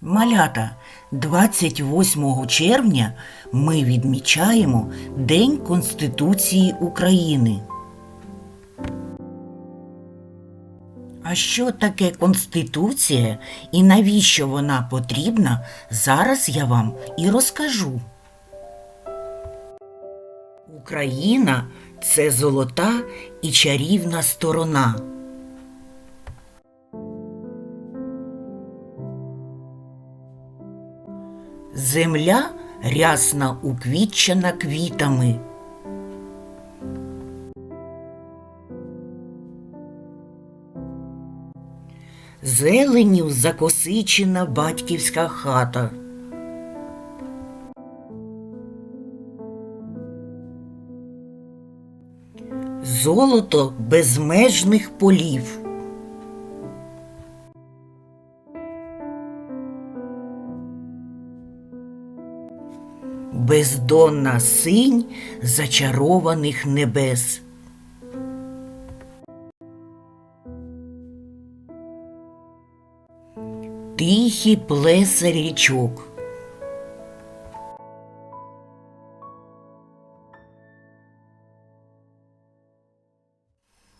Малята, 28 червня ми відмічаємо День Конституції України. А що таке Конституція і навіщо вона потрібна, зараз я вам і розкажу. Україна це золота і чарівна сторона. Земля рясна уквітчена квітами. Зеленів закосичена батьківська хата. Золото безмежних полів. Бездонна синь зачарованих небес. Тихий плесе річок.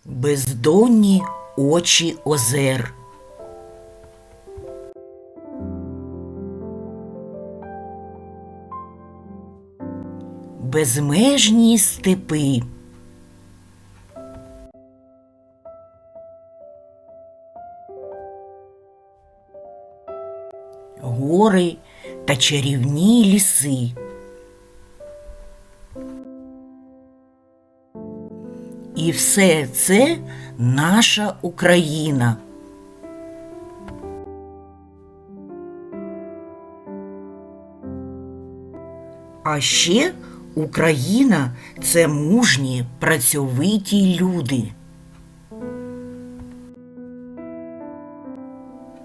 Бездонні очі озер. Безмежні степи. Гори та чарівні ліси. І все це наша Україна. А ще Україна це мужні, працьовиті люди.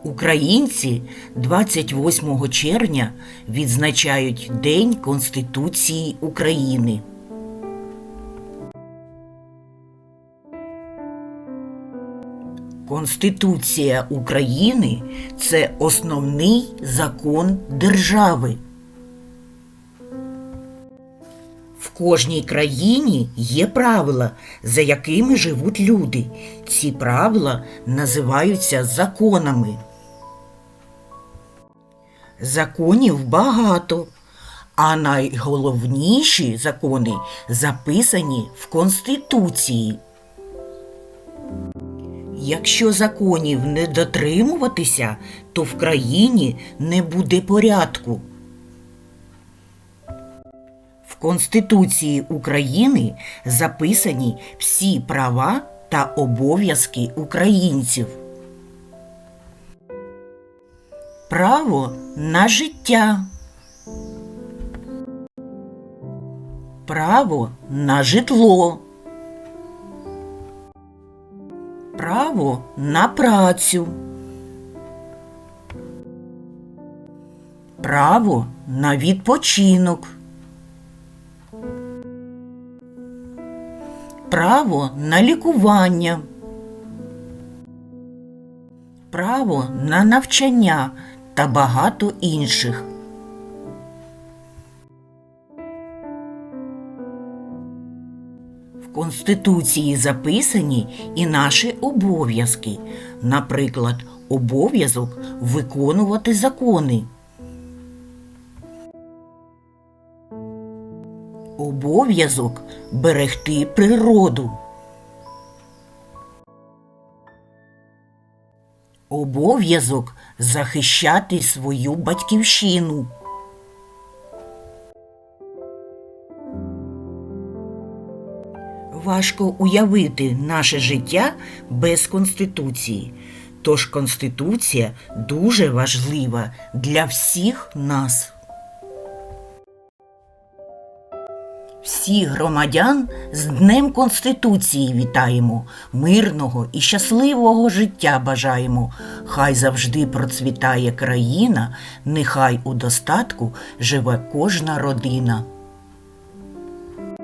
Українці 28 червня відзначають День Конституції України. Конституція України це основний закон держави. Кожній країні є правила, за якими живуть люди. Ці правила називаються законами. Законів багато, а найголовніші закони записані в Конституції. Якщо законів не дотримуватися, то в країні не буде порядку. Конституції України записані всі права та обов'язки українців. Право на життя. Право на житло. Право на працю. Право на відпочинок. Право на лікування. Право на навчання та багато інших. В Конституції записані і наші обов'язки, наприклад, обов'язок виконувати закони. Обов'язок берегти природу. Обов'язок захищати свою батьківщину. Важко уявити наше життя без Конституції. Тож Конституція дуже важлива для всіх нас. Всіх громадян з Днем Конституції вітаємо, мирного і щасливого життя бажаємо. Хай завжди процвітає країна, нехай у достатку живе кожна родина.